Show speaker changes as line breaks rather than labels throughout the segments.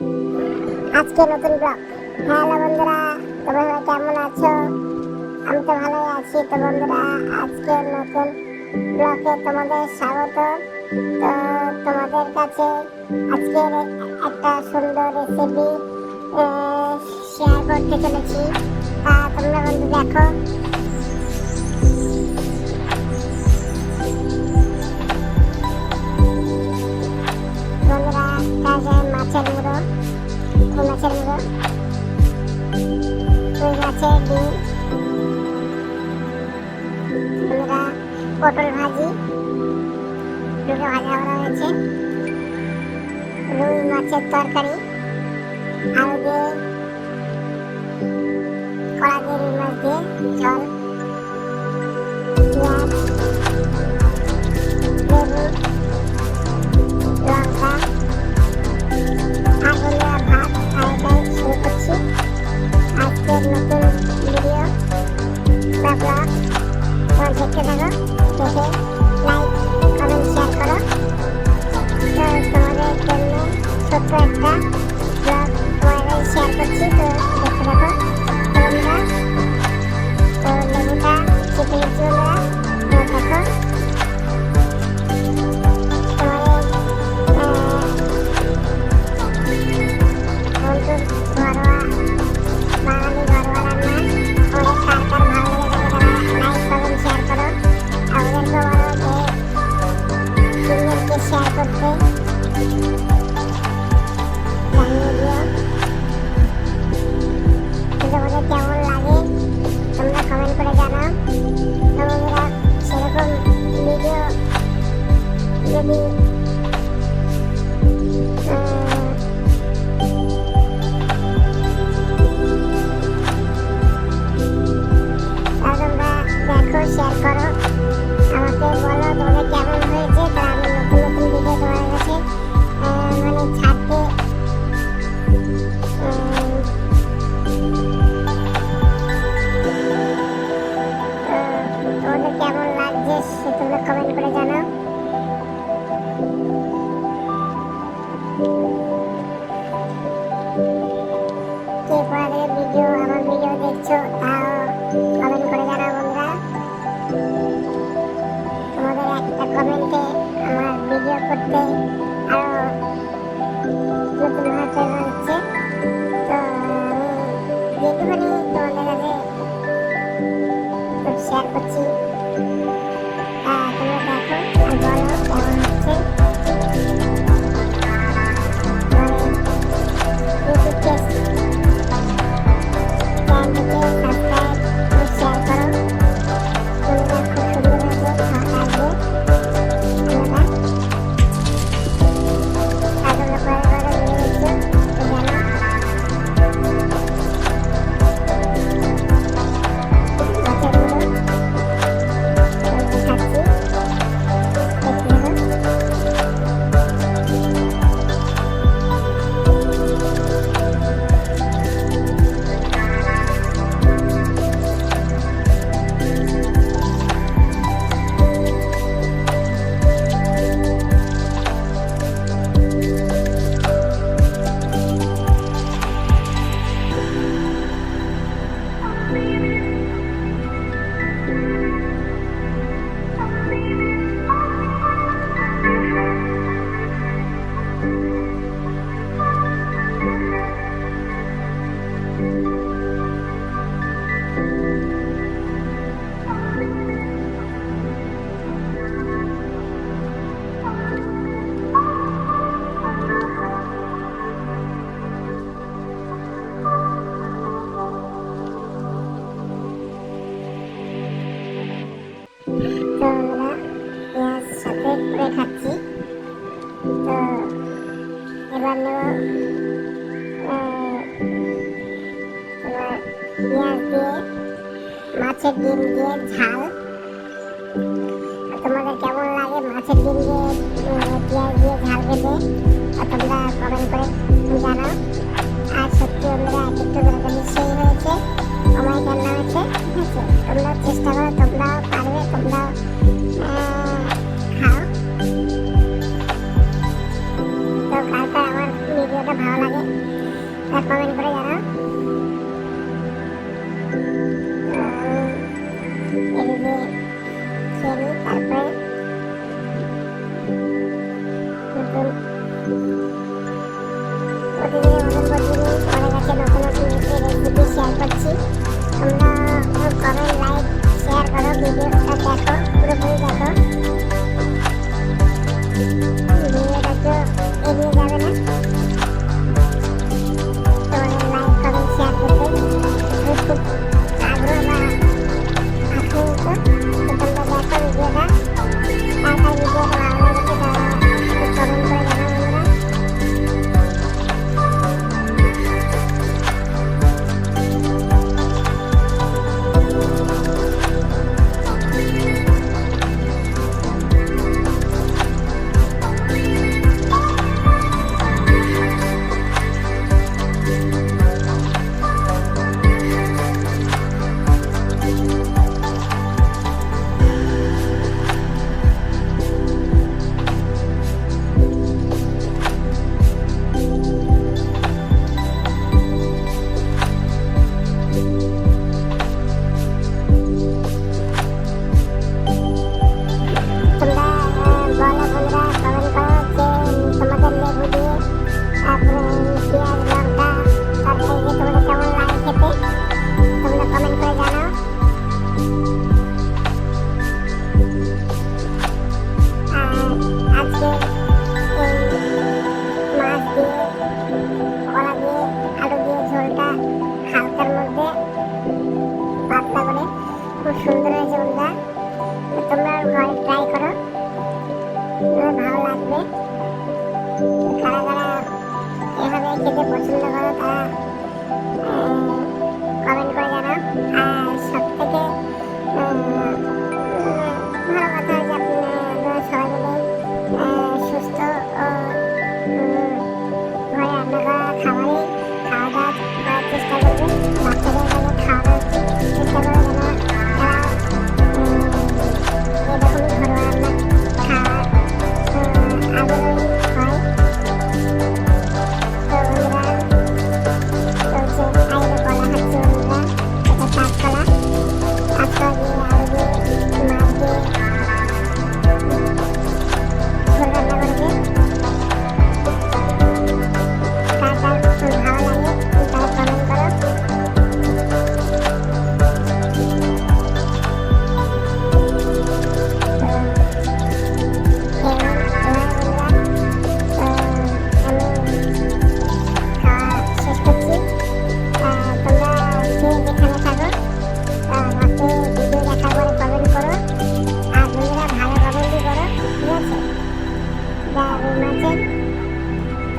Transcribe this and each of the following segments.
আজকে নতুন ব্লগ। হ্যাঁ, হ্যালো বন্ধুরা, তোমরা সবাই কেমন আছো? আমি তো ভালোই আছি। তো বন্ধুরা, আজকে নতুন ব্লগে তোমাদের স্বাগত। তো তোমাদের কাছে আজকের একটা সুন্দর রেসিপি শেয়ার করতে চলেছি। তা তোমরা বন্ধু দেখো। মাছের মুড়ো রুই মাছের মুড়ো রুই মাছের ডিম, আমরা পটল ভাজি, দুটো ভাজা করা হয়েছে, রুই মাছের তরকারি, আলু দিয়ে, কলা দিয়ে, রুই মাছ দিয়ে ঝোল পেঁয়াজ 걸 벗겨다가 이렇게 নেব পেঁয়াজ দিয়ে মাছের ডিম দিয়ে ঝাল ಮಾಡ್ತಾವೆ ಕೂಡ ಯಾರ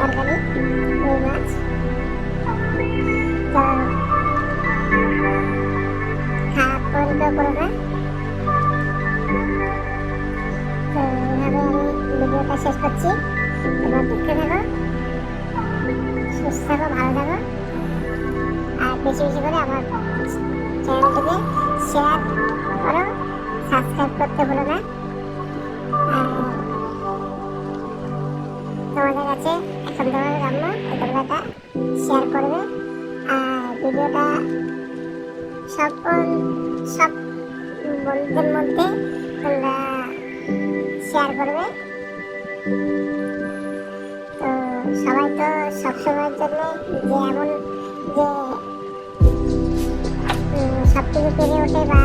তরকারি রুই মাছ তো খাওয়া পরিবে করবে তো এইভাবে আমি ভিডিওটা শেষ করছি। তোমরা দেখতে থাকো সুস্থ থাকো, ভালো থাকো। আর বেশি বেশি করে আমার চ্যানেলটিকে শেয়ার করো সাবস্ক্রাইব করতে ভুলো না। তোমাদের কাছে সব ধরনের রান্না এই শেয়ার করবে। আর ভিডিওটা সব সব বন্ধুদের মধ্যে তোমরা শেয়ার করবে। তো সবাই তো সবসময়ের জন্য যে এমন যে সব কিছু পেরে ওঠে বা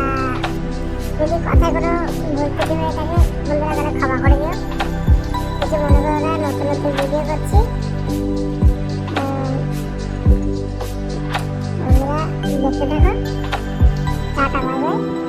যদি কথা কোনো ভুল ত্রুটি হয়ে থাকে বন্ধুরা তারা ক্ষমা করে দিও। কিছু মনে করো না নতুন নতুন ভিডিও করছি। বসে থাকা টাটা বাই বাই।